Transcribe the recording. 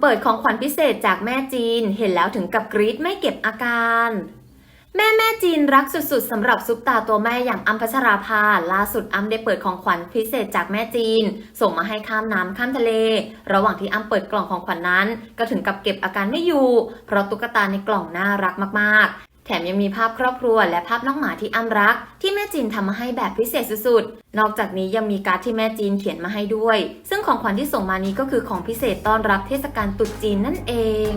เปิดของขวัญพิเศษจากแม่จีน เห็นแล้วถึงกับกรี๊ดไม่เก็บอาการ แม่แม่จีนรักสุดๆสำหรับซุปตาตัวแม่อย่างอัมพัชราภาล่าสุดอัมได้เปิดของขวัญพิเศษจากแม่จีน ส่งมาให้ข้ามน้ำข้ามทะเล ระหว่างที่อัมเปิดกล่องของขวัญนั้น ก็ถึงกับเก็บอาการไม่อยู่ เพราะตุ๊กตาในกล่องน่ารักมากๆ ถมยังมีภาพครอบครัวและภาพน้องหมาที่อ้ำรัก ที่แม่จีนทำมาให้แบบพิเศษสุดๆ นอกจากนี้ยังมีการ์ดที่แม่จีนเขียนมาให้ด้วย ซึ่งของขวัญที่ส่งมานี้ก็คือของพิเศษต้อนรับเทศกาลตรุษจีนนั่นเอง